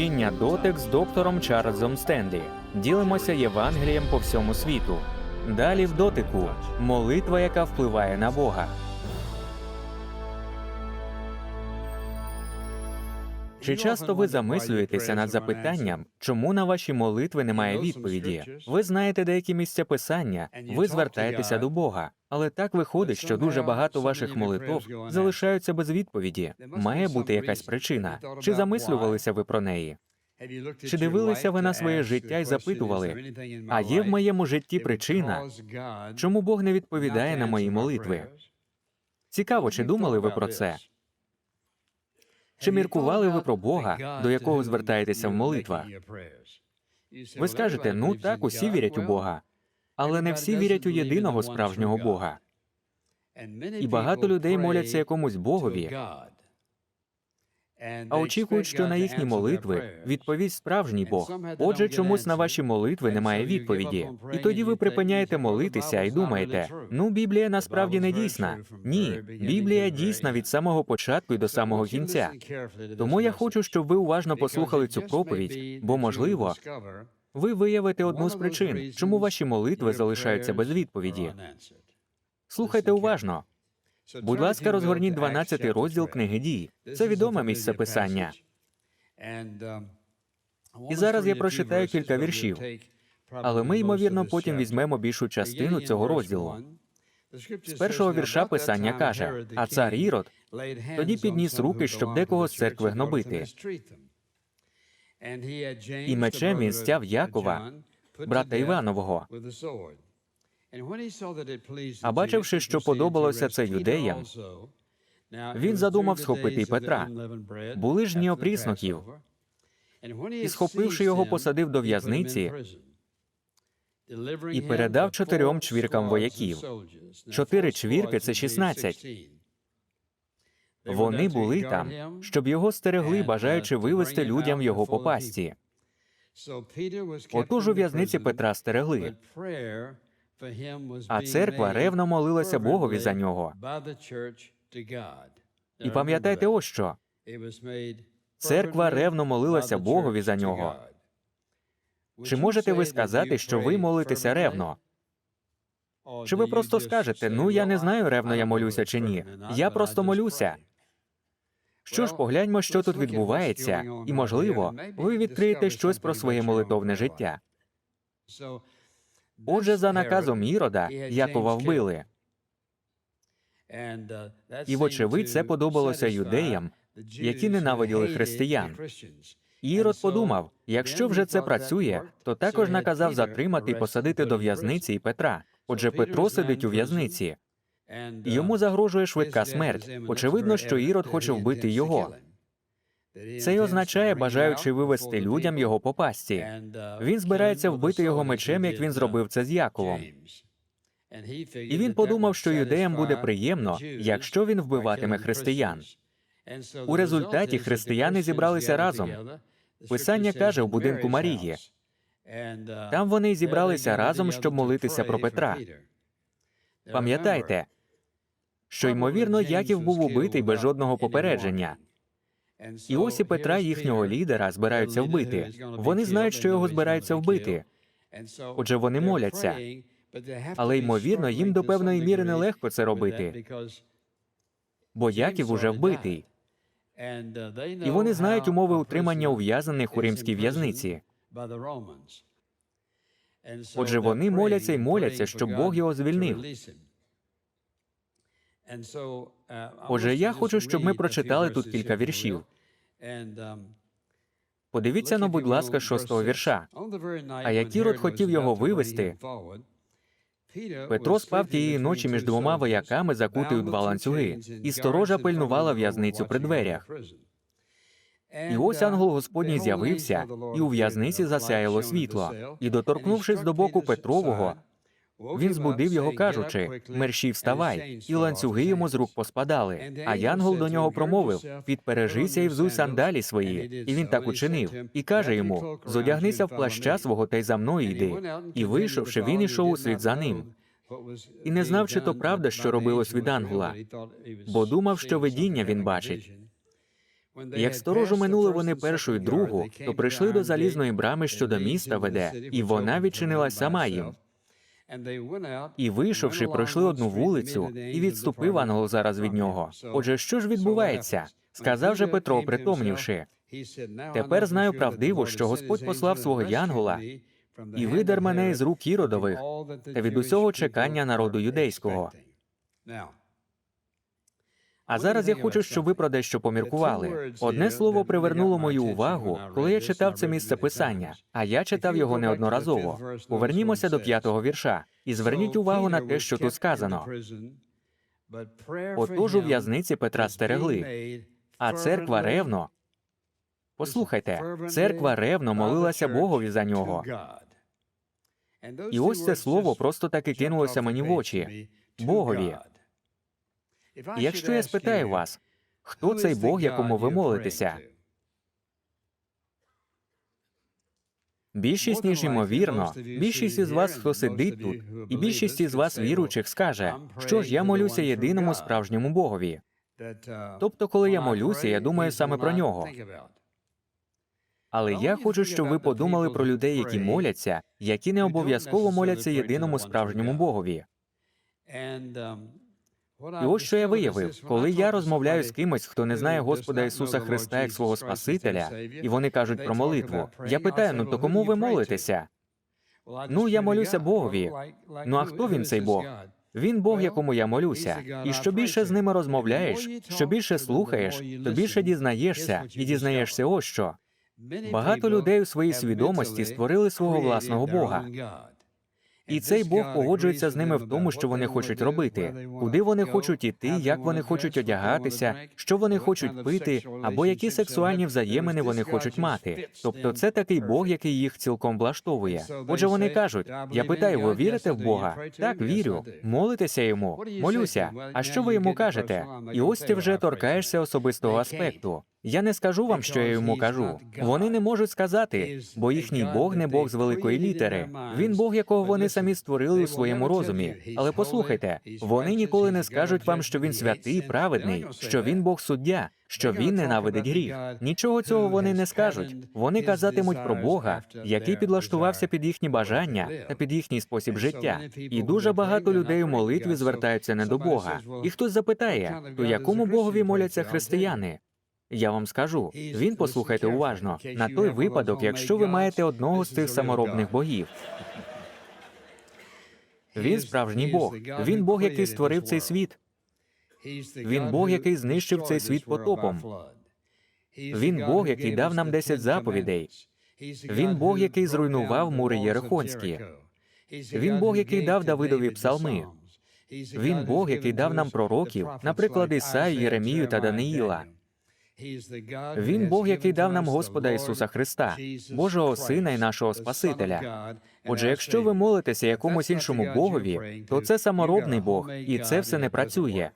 Служіння дотик з доктором Чарльзом Стенлі. Ділимося Євангелієм по всьому світу. Далі в дотику молитва, яка впливає на Бога. Чи часто ви замислюєтеся над запитанням, чому на ваші молитви немає відповіді? Ви знаєте деякі місця писання, ви звертаєтеся до Бога, але так виходить, що дуже багато ваших молитов залишаються без відповіді. Має бути якась причина. Чи замислювалися ви про неї? Чи дивилися ви на своє життя і запитували, а є в моєму житті причина, Чому Бог не відповідає на мої молитви? Цікаво, чи думали ви про це? Чи міркували ви про Бога, до якого звертаєтеся в молитвах? Ви скажете, ну так, усі вірять у Бога, але не всі вірять у єдиного справжнього Бога. І багато людей моляться якомусь Богові, а очікують, що на їхні молитви відповість справжній Бог. Отже, чомусь на ваші молитви немає відповіді. І тоді ви припиняєте молитися і думаєте: ну, Біблія насправді не дійсна. Ні, Біблія дійсна від самого початку і до самого кінця. Тому я хочу, щоб ви уважно послухали цю проповідь, бо можливо, ви виявите одну з причин, чому ваші молитви залишаються без відповіді. Слухайте уважно. Будь ласка, розгорніть 12 розділ книги дій. Це відоме місце писання. І зараз я прочитаю кілька віршів, Але ми, ймовірно, потім візьмемо більшу частину цього розділу. З першого вірша писання каже: А цар Ірод тоді підніс руки, щоб декого з церкви гнобити. І мечем він стяв Якова, брата Іванового. А бачивши, що подобалося це юдеям, він задумав схопити й Петра. були ж дні опрісноків, і, схопивши його, посадив до в'язниці і передав чотирьом чвіркам вояків. Чотири чвірки це 16. Вони були там, щоб його стерегли, бажаючи вивести людям його по пасті. Отож у в'язниці Петра стерегли, а церква ревно молилася Богові за нього. І пам'ятайте ось що церква ревно молилася Богові за нього. Чи можете ви сказати, що ви молитеся ревно? Чи ви просто скажете, ну я не знаю, ревно я молюся чи ні. Я просто молюся. Що ж, погляньмо, що тут відбувається, і, можливо, ви відкриєте щось про своє молитовне життя. Отже, за наказом Ірода Якова вбили. І, вочевидь, це подобалося юдеям, які ненавиділи християн. Ірод подумав, якщо вже це працює, то також наказав затримати і посадити до в'язниці і Петра. Отже, Петро сидить у в'язниці. Йому загрожує швидка смерть. Очевидно, що Ірод хоче вбити його. Це й означає, бажаючи вивести людям його по пасті. Він збирається вбити його мечем, як він зробив це з Яковом. І він подумав, що юдеям буде приємно, якщо він вбиватиме християн. У результаті християни зібралися разом. Писання каже в будинку Марії. Там вони зібралися разом, щоб молитися про Петра. Пам'ятайте, що ймовірно Яків був убитий без жодного попередження. І ось і Петра, їхнього лідера, збираються вбити. Вони знають, що його збираються вбити. Отже, вони моляться. Але ймовірно, їм до певної міри нелегко це робити, бо Яків уже вбитий. І вони знають умови утримання ув'язаних у римській в'язниці. Отже, вони моляться й моляться, щоб Бог його звільнив. Отже, я хочу, щоб ми прочитали тут кілька віршів. Подивіться, ну, будь ласка, шостого вірша. А як Ірод хотів його вивести, Петро спав тієї ночі між двома вояками, закутий у два ланцюги, і сторожа пильнувала в'язницю при дверях. І ось ангел Господній з'явився, і у в'язниці засяяло світло. І, доторкнувшись до боку Петрового, він збудив його, кажучи: мерщій вставай, і ланцюги йому з рук поспадали. А янгол до нього промовив: підпережися і взуй сандалі свої. І він так учинив, і каже йому: зодягнися в плаща свого та й за мною йди. І вийшовши, він ішов услід за ним. І не знав, чи то правда, що робилось від ангела, бо думав, що видіння він бачить. Як сторожу минули вони першу і другу, то прийшли до залізної брами, що до міста веде, і вона відчинилась сама їм. І вийшовши, пройшли одну вулицю, і відступив ангел зараз від нього. Отже, що ж відбувається? Сказав же Петро, притомнівши, Тепер знаю правдиво, що Господь послав свого янгола і видер мене із рук Іродових та від усього чекання народу юдейського. А зараз я хочу, щоб ви про дещо поміркували. Одне слово привернуло мою увагу, коли я читав це місце писання, а я читав його неодноразово. Повернімося до п'ятого вірша і зверніть увагу на те, що тут сказано. Отож у в'язниці Петра стерегли, а церква ревно. Послухайте, церква ревно молилася Богові за нього. І ось це слово просто таки кинулося мені в очі. Богові. І якщо я спитаю вас, хто цей Бог, якому ви молитеся? Більшість, ніж ймовірно, більшість із вас, хто сидить тут, і більшість із вас віруючих скаже, що ж я молюся єдиному справжньому Богові. Тобто, коли я молюся, я думаю саме про нього. Але я хочу, щоб ви подумали про людей, які моляться, які не обов'язково моляться єдиному справжньому Богові. І ось що я виявив, коли я розмовляю з кимось, хто не знає Господа Ісуса Христа як свого Спасителя, і вони кажуть про молитву. Я питаю: ну то кому ви молитеся? Ну, я молюся Богові. Ну а хто він цей Бог? Він Бог, якому я молюся. І що більше з ними розмовляєш, що більше слухаєш, то більше дізнаєшся, і дізнаєшся ось що. Багато людей у своїй свідомості створили свого власного Бога. І цей Бог погоджується з ними в тому, що вони хочуть робити, куди вони хочуть іти, як вони хочуть одягатися, що вони хочуть пити, або які сексуальні взаємини вони хочуть мати. Тобто, це такий Бог, який їх цілком влаштовує. Отже, вони кажуть: я питаю, ви вірите в Бога? Так, вірю. Молитеся йому, молюся. А що ви йому кажете? І ось ти вже торкаєшся особистого аспекту. Я не скажу вам, що я йому кажу. Вони не можуть сказати, бо їхній Бог не Бог з великої літери. Він Бог, якого вони самі створили у своєму розумі. Але послухайте, вони ніколи не скажуть вам, що він святий, праведний, що він Бог суддя, що він ненавидить гріх. Нічого цього вони не скажуть. Вони казатимуть про Бога, який підлаштувався під їхні бажання та під їхній спосіб життя. І дуже багато людей у молитві звертаються не до Бога. І хтось запитає, то якому Богові моляться християни? Я вам скажу, він послухайте уважно на той випадок, якщо ви маєте одного з цих саморобних богів. Він справжній Бог. Він Бог, який створив цей світ. Він Бог, який знищив цей світ потопом. Він Бог, який дав нам 10 заповідей. Він Бог, який зруйнував мури Єрихонські. Він Бог, який дав Давидові псалми. Він Бог, який дав нам пророків, наприклад, Ісаю, Єремію та Даниїла. Він Бог, який дав нам Господа Ісуса Христа, Божого Сина і нашого Спасителя. Отже, якщо ви молитеся якомусь іншому Богові, то це саморобний Бог, і це все не працює.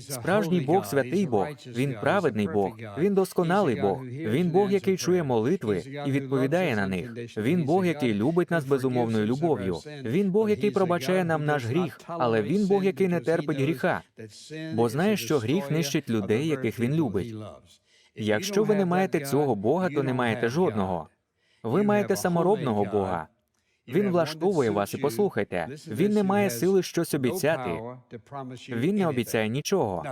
Справжній Бог, святий Бог, він праведний Бог, він досконалий Бог. Він Бог, який чує молитви і відповідає на них. Він Бог, який любить нас безумовною любов'ю. Він Бог, який пробачає нам наш гріх, але він Бог, який не терпить гріха. Бо знає, що гріх нищить людей, яких він любить. Якщо ви не маєте цього Бога, то не маєте жодного. Ви маєте саморобного Бога. Він влаштовує вас і послухайте. Він не має сили щось обіцяти. Він не обіцяє нічого.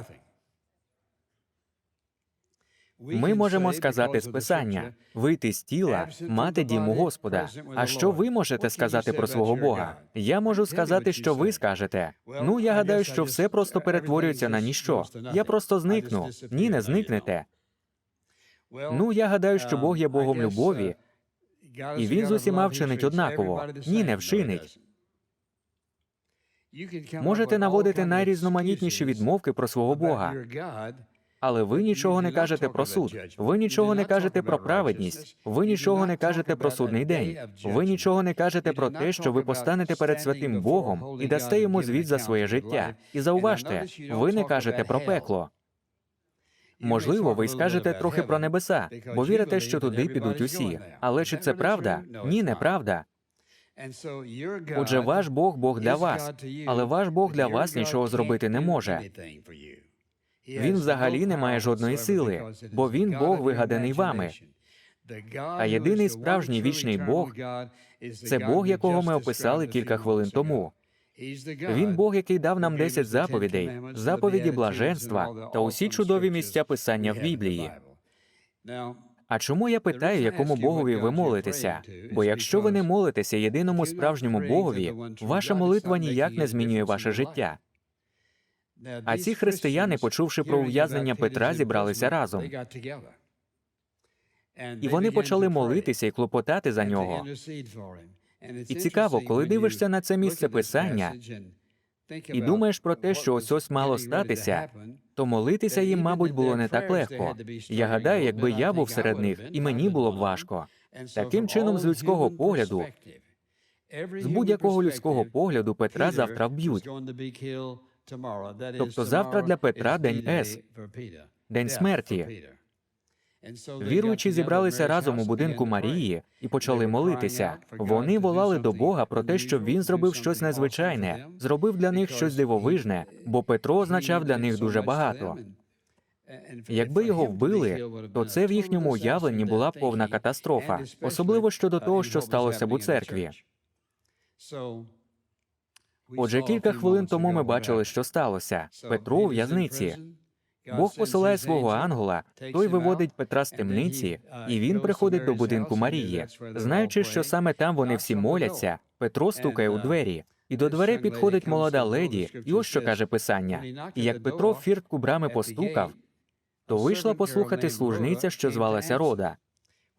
Ми можемо сказати з писання, вийти з тіла, мати дім у Господа. А що ви можете сказати про свого Бога? Я можу сказати, що ви скажете. Ну, я гадаю, що все просто перетворюється на ніщо. Я просто зникну. Ні, не зникнете. Ну, я гадаю, що Бог є Богом любові, і він з усіма вчинить однаково. Ні, не вчинить. Можете наводити найрізноманітніші відмовки про свого Бога, але ви нічого не кажете про суд. Ви нічого не кажете про праведність. Ви нічого не кажете про судний день. Ви нічого не кажете про те, що ви постанете перед святим Богом і дасте йому звіт за своє життя. І зауважте, ви не кажете про пекло. Можливо, ви скажете трохи про небеса, бо вірите, що туди підуть усі. Але чи це правда? Ні, неправда. Отже, ваш Бог Бог для вас, але ваш Бог для вас нічого зробити не може. Він взагалі не має жодної сили, бо він Бог, вигаданий вами. А єдиний справжній вічний Бог Це Бог, якого ми описали кілька хвилин тому. Він Бог, який дав нам 10 заповідей, заповіді блаженства та усі чудові місця писання в Біблії. А чому я питаю, якому Богові ви молитеся? Бо якщо ви не молитеся єдиному справжньому Богові, ваша молитва ніяк не змінює ваше життя. А ці християни, почувши про ув'язнення Петра, зібралися разом. І вони почали молитися і клопотати за нього. І цікаво, коли дивишся на це місце писання і думаєш про те, що ось ось мало статися, то молитися їм, мабуть, було не так легко. Я гадаю, якби я був серед них, і мені було б важко. Таким чином, з людського погляду, З будь-якого людського погляду Петра завтра вб'ють. Тобто завтра для Петра день С, День смерті. Віруючі зібралися разом у будинку Марії і почали молитися. Вони волали до Бога про те, щоб він зробив щось незвичайне, зробив для них щось дивовижне, бо Петро означав для них дуже багато. Якби його вбили, то це в їхньому уявленні була повна катастрофа, особливо щодо того, що сталося б у церкві. Отже, кілька хвилин тому ми бачили, що сталося. Петро у в'язниці. Бог посилає свого ангела, той виводить Петра з темниці, і він приходить до будинку Марії. Знаючи, що саме там вони всі моляться, Петро стукає у двері. І до дверей підходить молода леді, і ось що каже писання. І як Петро в фіртку брами постукав, то вийшла послухати служниця, що звалася Рода.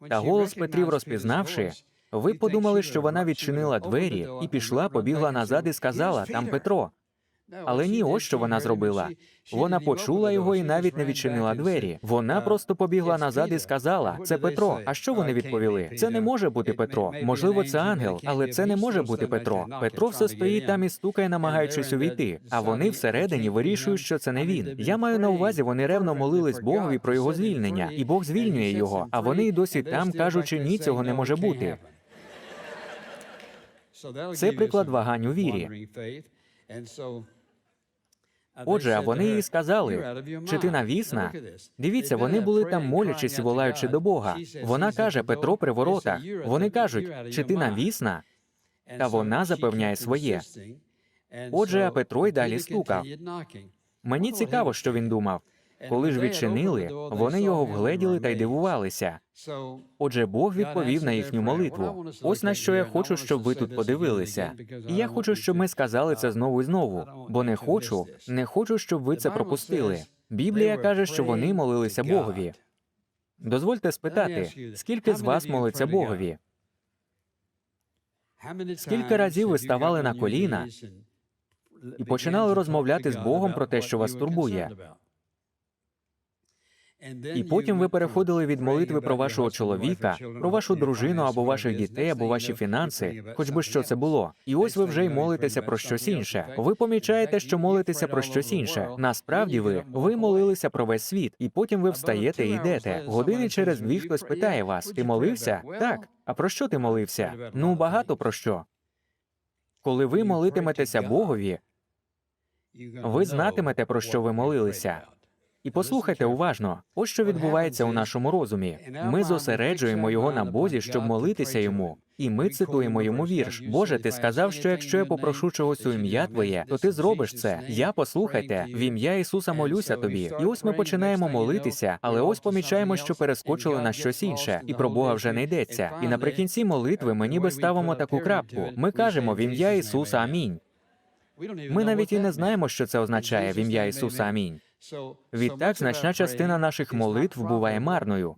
Та голос Петрів розпізнавши, ви подумали, що вона відчинила двері і пішла, побігла назад і сказала: там Петро. Але ні, ось що вона зробила. Вона почула його і навіть не відчинила двері. Вона просто побігла назад і сказала: це Петро. А що вони відповіли? Це не може бути Петро. Можливо, це ангел, але це не може бути Петро. Петро все стоїть там і стукає, намагаючись увійти. А вони всередині вирішують, що це не він. Я маю на увазі, вони ревно молились Богові про його звільнення, і Бог звільнює його. А вони й досі там кажучи, ні, цього не може бути. Це приклад вагань у вірі. Отже, вони їй сказали, чи ти навісна? Дивіться, вони були там молячись і волаючи до Бога. Вона каже Петро при воротах. Вони кажуть, чи ти навісна? Та вона запевняє своє. Отже, Петро й далі стукав. Мені цікаво, що він думав. Коли ж відчинили, вони його вгледіли та й дивувалися. Отже, Бог відповів на їхню молитву. Ось на що я хочу, щоб ви тут подивилися. І я хочу, щоб ми сказали це знову і знову, бо не хочу, не хочу, щоб ви це пропустили. Біблія каже, що вони молилися Богові. Дозвольте спитати, скільки з вас молиться Богові? Скільки разів ви ставали на коліна і починали розмовляти з Богом про те, що вас турбує? І потім ви переходили від молитви про вашого чоловіка, про вашу дружину або ваших дітей, або ваші фінанси, хоч би що це було. І ось ви вже й молитеся про щось інше. Ви помічаєте, що молитеся про щось інше. Насправді ви ви молилися про весь світ, і потім ви встаєте і йдете. Години через дві хтось питає вас: ти молився? Так. А про що ти молився? Ну багато про що. Коли ви молитиметеся Богові, ви знатимете про що ви молилися. І послухайте уважно, ось що відбувається у нашому розумі. Ми зосереджуємо його на Бозі, щоб молитися йому. І ми цитуємо йому вірш. Боже, ти сказав, що якщо я попрошу чогось у ім'я Твоє, то ти зробиш це. Я послухайте, в ім'я Ісуса молюся тобі. І ось ми починаємо молитися, але ось помічаємо, що перескочили на щось інше, і про Бога вже не йдеться. І наприкінці молитви ми ніби ставимо таку крапку. Ми кажемо в ім'я Ісуса Амінь. Ми навіть і не знаємо, що це означає в ім'я Ісуса Амінь. Відтак, значна частина наших молитв буває марною,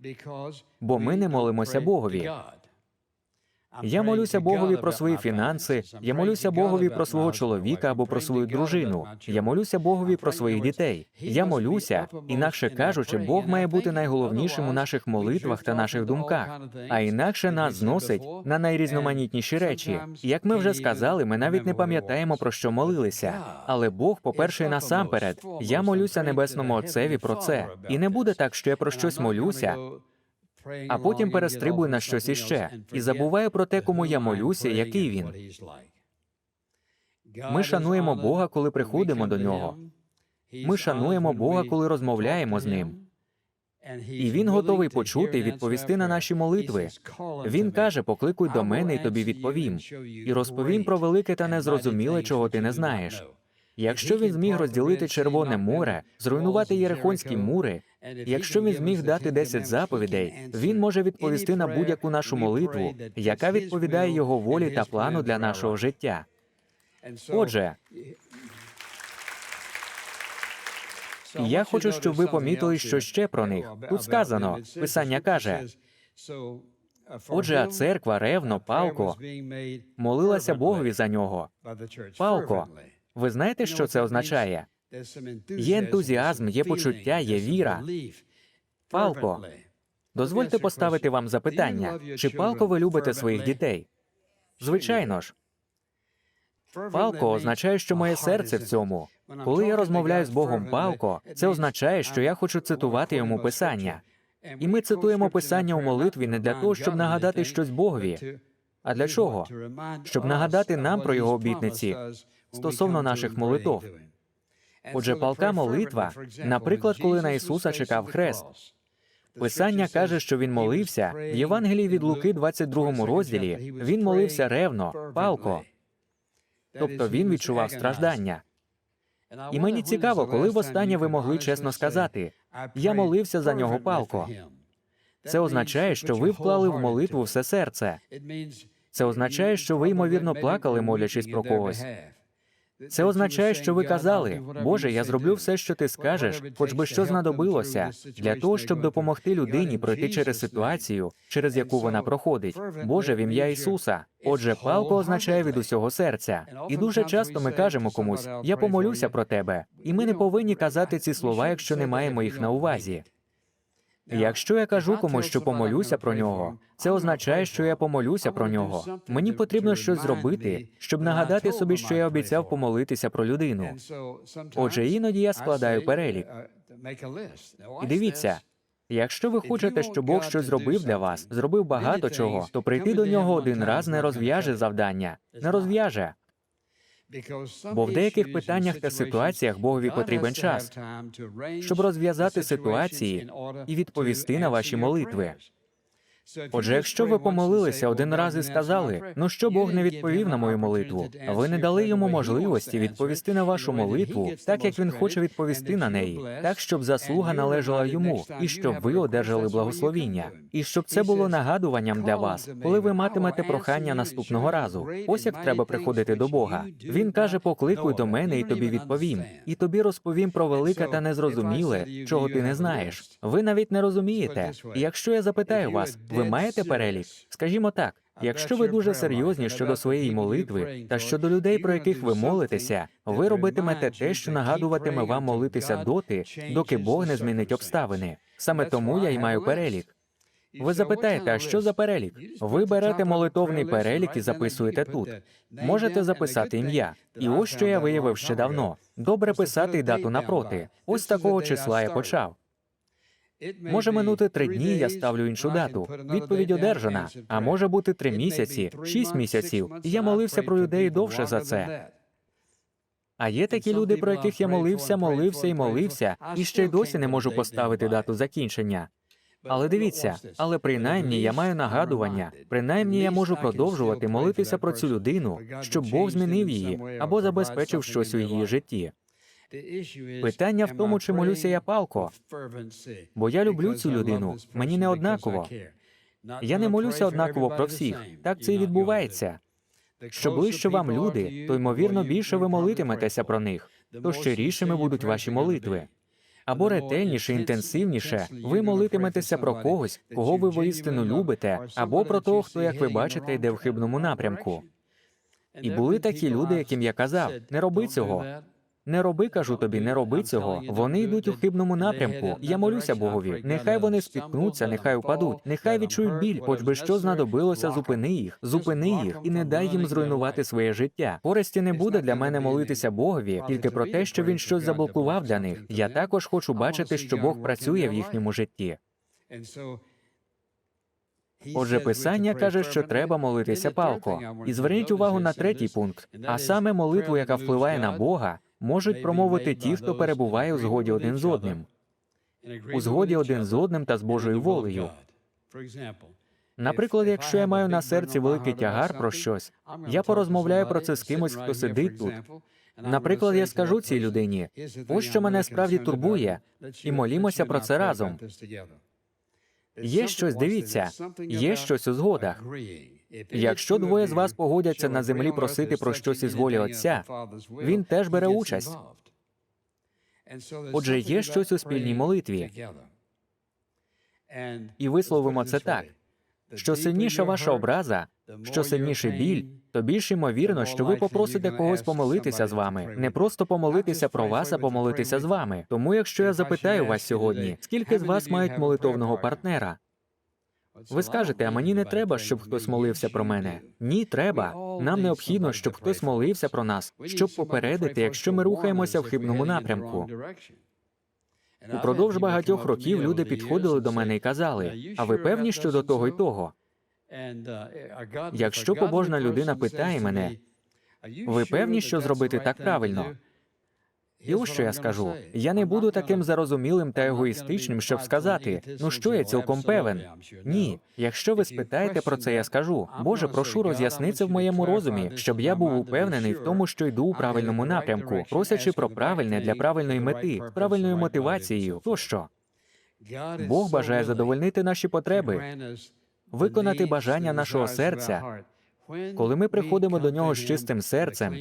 бо ми не молимося Богові. Я молюся Богові про свої фінанси, я молюся Богові про свого чоловіка або про свою дружину. Я молюся Богові про своїх дітей. Я молюся, інакше кажучи, Бог має бути найголовнішим у наших молитвах та наших думках, а інакше нас зносить на найрізноманітніші речі. Як ми вже сказали, ми навіть не пам'ятаємо про що молилися. Але Бог, по-перше, насамперед, я молюся небесному Отцеві про це. І не буде так, що я про щось молюся, а потім перестрибую на щось іще і забуваю про те, кому я молюся, який він. Ми шануємо Бога, коли приходимо до нього. Ми шануємо Бога, коли розмовляємо з ним. І він готовий почути і відповісти на наші молитви. Він каже: покликуй до мене, і тобі відповім, і розповім про велике та незрозуміле, чого ти не знаєш. Якщо він зміг розділити Червоне море, зруйнувати Єрихонські мури, якщо він зміг дати 10 заповідей, він може відповісти на будь-яку нашу молитву, яка відповідає його волі та плану для нашого життя. Отже, я хочу, щоб ви помітили, що ще про них. Тут сказано, Писання каже, отже, а церква ревно, палко, молилася Богові за нього. Палко. Ви знаєте, що це означає? Є ентузіазм, є почуття, є віра. Палко. Дозвольте поставити вам запитання, чи палко ви любите своїх дітей? Звичайно ж, палко означає, що моє серце в цьому. Коли я розмовляю з Богом палко, це означає, що я хочу цитувати йому писання. І ми цитуємо писання у молитві не для того, щоб нагадати щось Богові, а для чого? Щоб нагадати нам про його обітниці стосовно наших молитов. Отже, палка молитва, наприклад, коли на Ісуса чекав хрест. Писання каже, що він молився в Євангелії від Луки, 22 розділі. Він молився ревно, палко, тобто він відчував страждання. І мені цікаво, коли востаннє ви могли чесно сказати, я молився за нього палко. Це означає, що ви вклали в молитву все серце. Це означає, що ви ймовірно плакали, молячись про когось. Це означає, що ви казали, Боже, я зроблю все, що ти скажеш, хоч би що знадобилося, для того, щоб допомогти людині пройти через ситуацію, через яку вона проходить. Боже, в ім'я Ісуса. Отже, палко означає від усього серця. І дуже часто ми кажемо комусь, я помолюся про тебе, і ми не повинні казати ці слова, якщо не маємо їх на увазі. Якщо я кажу комусь, що помолюся про нього, це означає, що я помолюся про нього. Мені потрібно щось зробити, щоб нагадати собі, що я обіцяв помолитися про людину. Отже, іноді я складаю перелік. І дивіться, якщо ви хочете, щоб Бог щось зробив для вас, зробив багато чого, то прийти до нього один раз не розв'яже завдання, не розв'яже. Бо в деяких питаннях та ситуаціях Богові потрібен час, щоб розв'язати ситуації і відповісти на ваші молитви. Отже, якщо ви помолилися один раз і сказали, ну що Бог не відповів на мою молитву, ви не дали йому можливості відповісти на вашу молитву, так як він хоче відповісти на неї, так щоб заслуга належала йому, і щоб ви одержали благословіння, і щоб це було нагадуванням для вас, коли ви матимете прохання наступного разу. Ось як треба приходити до Бога. Він каже: покликуй до мене, і тобі відповім, і тобі розповім про велике та незрозуміле, чого ти не знаєш. Ви навіть не розумієте. І якщо я запитаю вас, ви маєте перелік? Скажімо так. Якщо ви дуже серйозні щодо своєї молитви та щодо людей, про яких ви молитеся, ви робитимете те, що нагадуватиме вам молитися доти, доки Бог не змінить обставини. Саме тому я й маю перелік. Ви запитаєте, а що за перелік? Ви берете молитовний перелік і записуєте тут. Можете записати ім'я. І ось що я виявив ще давно. Добре писати дату напроти. Ось такого числа я почав. Може минути три дні, я ставлю іншу дату. Відповідь одержана. А може бути три місяці, шість місяців. І я молився про людей довше за це. А є такі люди, про яких я молився, молився і молився, і ще й досі не можу поставити дату закінчення. Але дивіться, але принаймні я маю нагадування, принаймні я можу продовжувати молитися про цю людину, щоб Бог змінив її або забезпечив щось у її житті. Питання в тому, чи молюся я палко, Бо я люблю цю людину, мені не однаково. Я не молюся однаково про всіх. Так це і відбувається. Що ближче вам люди, то ймовірно більше ви молитиметеся про них, то щирішими будуть ваші молитви. Або ретельніше, інтенсивніше, ви молитиметеся про когось, кого ви воістину любите, або про того, хто, як ви бачите, йде в хибному напрямку. І були такі люди, яким я казав, не роби цього. Не роби, кажу тобі, не роби цього. Вони йдуть у хибному напрямку. Я молюся Богові. Нехай вони спіткнуться, нехай упадуть, нехай відчують біль, хоч би що знадобилося, зупини їх, зупини їх і не дай їм зруйнувати своє життя. Користі не буде для мене молитися Богові тільки про те, що він щось заблокував для них. Я також хочу бачити, що Бог працює в їхньому житті. Отже, писання каже, що треба молитися палко. І зверніть увагу на третій пункт, а саме молитву, яка впливає на Бога, можуть промовити ті, хто перебуває у згоді один з одним, у згоді один з одним та з Божою волею. Наприклад, якщо я маю на серці великий тягар про щось, я порозмовляю про це з кимось, хто сидить тут. Наприклад, я скажу цій людині, ось що мене справді турбує, і молімося про це разом. Є щось, дивіться, є щось у згодах. Якщо двоє з вас погодяться на землі просити про щось із волі Отця, він теж бере участь. Отже, є щось у спільній молитві. І висловимо це так: що сильніша ваша образа, що сильніший біль, то більш ймовірно, що ви попросите когось помолитися з вами, не просто помолитися про вас, а помолитися з вами. Тому, якщо я запитаю вас сьогодні, скільки з вас мають молитовного партнера? Ви скажете, а мені не треба, щоб хтось молився про мене. Ні, треба. Нам необхідно, щоб хтось молився про нас, щоб попередити, якщо ми рухаємося в хибному напрямку. Упродовж багатьох років люди підходили до мене і казали: а ви певні щодо того й того? Якщо побожна людина питає мене, Ви певні, що зробити так правильно? І ось що я скажу: я не буду таким зарозумілим та егоїстичним, щоб сказати, ну що я цілком певен. Ні, якщо ви спитаєте про це, я скажу. Боже, прошу роз'ясни це в моєму розумі, щоб я був упевнений в тому, що йду у правильному напрямку, просячи про правильне для правильної мети, з правильною мотивацією. Тощо Бог бажає задовольнити наші потреби, виконати бажання нашого серця, коли ми приходимо до нього з чистим серцем,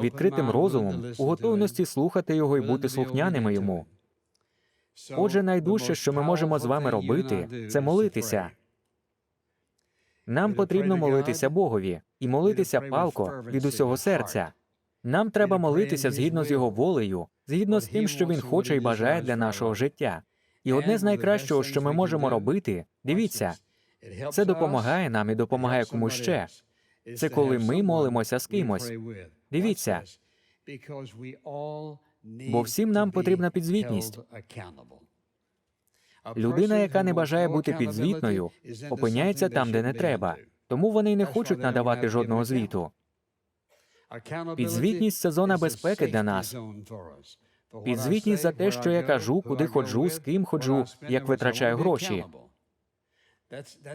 відкритим розумом, у готовності слухати його і бути слухняними йому. Отже, найдужче, що ми можемо з вами робити, це молитися. Нам потрібно молитися Богові і молитися палко від усього серця. Нам треба молитися згідно з його волею, згідно з тим, що він хоче і бажає для нашого життя. І одне з найкращого, що ми можемо робити, дивіться, це допомагає нам і допомагає комусь ще. Це коли ми молимося з кимось. Дивіться, бо всім нам потрібна підзвітність. людина, яка не бажає бути підзвітною, опиняється там, де не треба. Тому вони й не хочуть надавати жодного звіту. Підзвітність це зона безпеки для нас. Підзвітність за те, що я кажу, куди ходжу, з ким ходжу, як витрачаю гроші.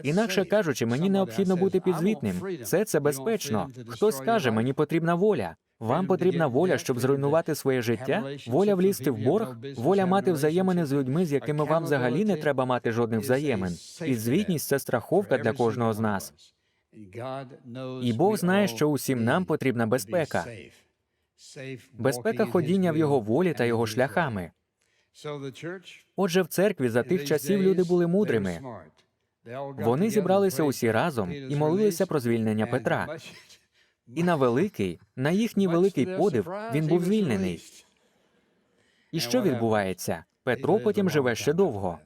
Інакше кажучи, мені необхідно бути підзвітним. Це це безпечно. Хтось скаже, мені потрібна воля. Вам потрібна воля, щоб зруйнувати своє життя, воля влізти в борг, воля мати взаємини з людьми, з якими вам взагалі не треба мати жодних взаємин. Підзвітність це страховка для кожного з нас. І Бог знає, що усім нам потрібна безпека. Безпека ходіння в його волі та його шляхами. Отже, в церкві за тих часів люди були мудрими. Вони зібралися усі разом і молилися про звільнення Петра. І на великий, на їхній великий подив, він був звільнений. І що відбувається? Петро потім живе ще довго.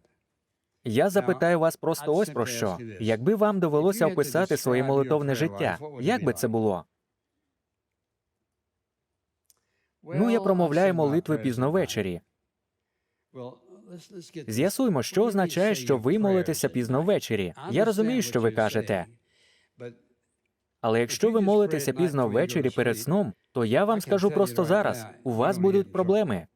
Я запитаю вас просто ось про що. Якби вам довелося описати своє молитовне життя, як би це було? Ну, я промовляю молитви пізно ввечері. З'ясуймо, що означає, що ви молитеся пізно ввечері. Я розумію, що ви кажете. Але якщо ви молитеся пізно ввечері перед сном, то я вам скажу просто зараз: у вас будуть проблеми.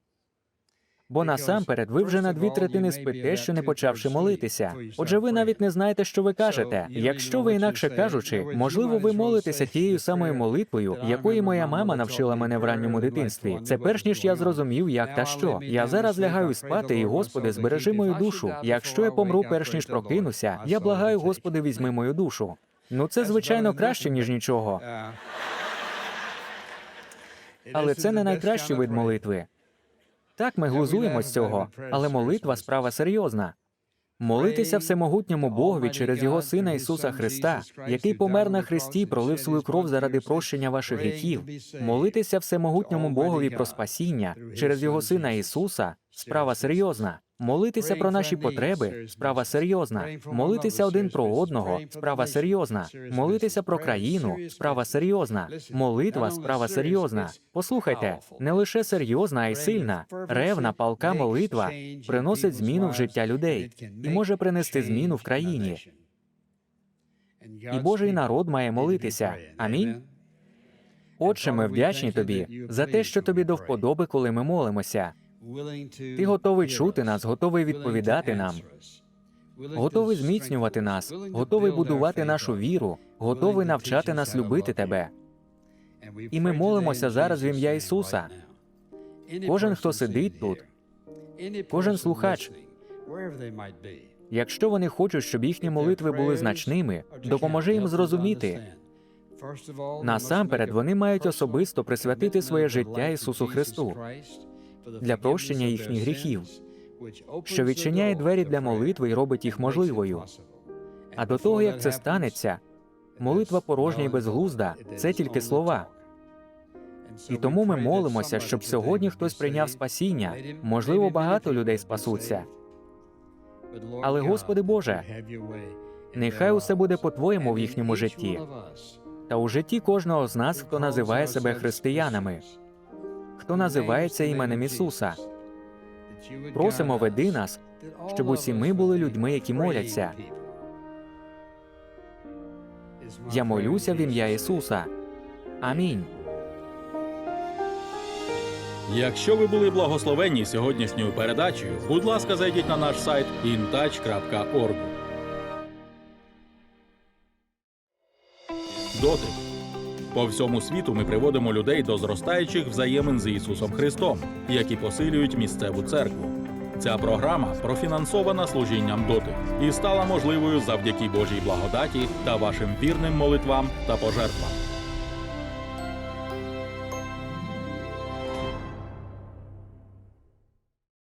Бо насамперед ви вже на дві третини спите, ще не почавши молитися. Отже, ви навіть не знаєте, що ви кажете. Якщо ви інакше кажучи, можливо, ви молитеся тією самою молитвою, якої моя мама навчила мене в ранньому дитинстві. Це перш ніж я зрозумів, як та що. Я зараз лягаю спати, і Господи, збережи мою душу. Якщо я помру, перш ніж прокинуся, я благаю, Господи, візьми мою душу. Ну це звичайно краще ніж нічого, але це не найкращий вид молитви. Так, ми глузуємо з цього, але молитва справа серйозна. Молитися всемогутньому Богові через Його Сина Ісуса Христа, який помер на Христі, пролив свою кров заради прощення ваших гріхів. Молитися всемогутньому Богові про спасіння через Його Сина Ісуса справа серйозна. Молитися про наші потреби справа серйозна. Молитися один про одного справа серйозна. Молитися про країну справа серйозна. Молитва справа серйозна. Послухайте, не лише серйозна, а й сильна. Ревна, палка молитва приносить зміну в життя людей і може принести зміну в країні. І Божий народ має молитися. Амінь. Отче, ми вдячні тобі за те, що тобі до вподоби, коли ми молимося. Ти готовий чути нас, готовий відповідати нам, готовий зміцнювати нас, готовий будувати нашу віру, готовий навчати нас любити тебе. І ми молимося зараз в ім'я Ісуса. Кожен, хто сидить тут, кожен слухач, Якщо вони хочуть, щоб їхні молитви були значними, допоможи їм зрозуміти. Насамперед, вони мають особисто присвятити своє життя Ісусу Христу для прощення їхніх гріхів, що відчиняє двері для молитви і робить їх можливою. А до того, як це станеться, молитва порожня і безглузда це тільки слова. І тому ми молимося, щоб сьогодні хтось прийняв спасіння. Можливо, багато людей спасуться. Але, Господи Боже, Нехай усе буде по-твоєму в їхньому житті та у житті кожного з нас, хто називає себе християнами, хто називається іменем Ісуса. Просимо, веди нас, щоб усі ми були людьми, які моляться. Я молюся в ім'я Ісуса. Амінь. Якщо ви були благословенні сьогоднішньою передачею, будь ласка, зайдіть на наш сайт intouch.org. Дотик. По всьому світу ми приводимо людей до зростаючих взаємин з Ісусом Христом, які посилюють місцеву церкву. Ця програма профінансована служінням доти і стала можливою завдяки Божій благодаті та вашим вірним молитвам та пожертвам.